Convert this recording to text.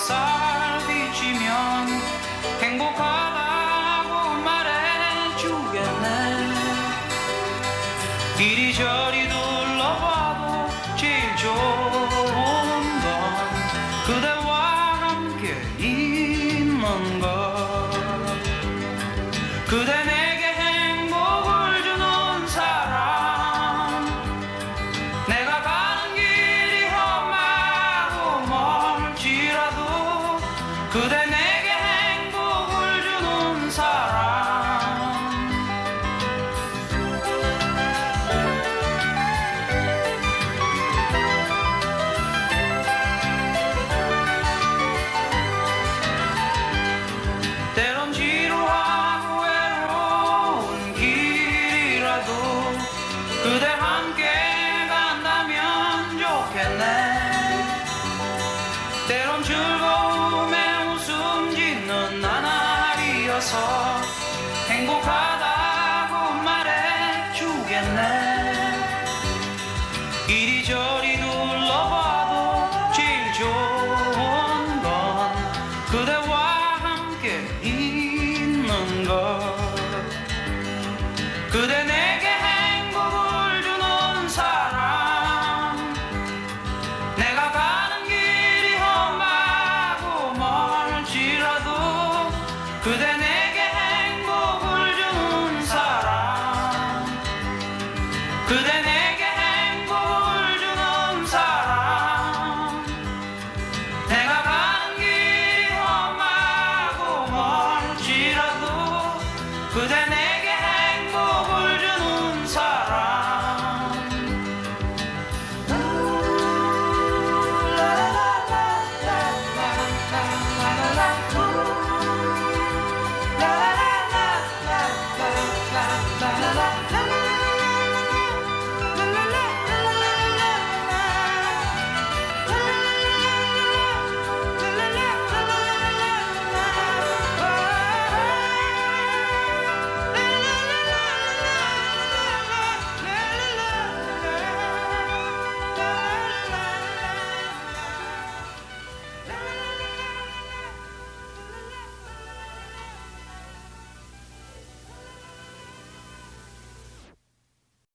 햇살이 지면 행복하다고 말해주겠네. 이리저리 둘러봐도 제일 좋은 건 그대와 함께 있는 것. 그대 그대 내게 행복을 주는 사람. 때론 지루하고 외로운 길이라도 그대 함께 간다면 좋겠네. 때론 즐거움에 그대 내게 행복을 주는 사람. 내가 가는 길이 험하고 멀지라도 그대 내 could I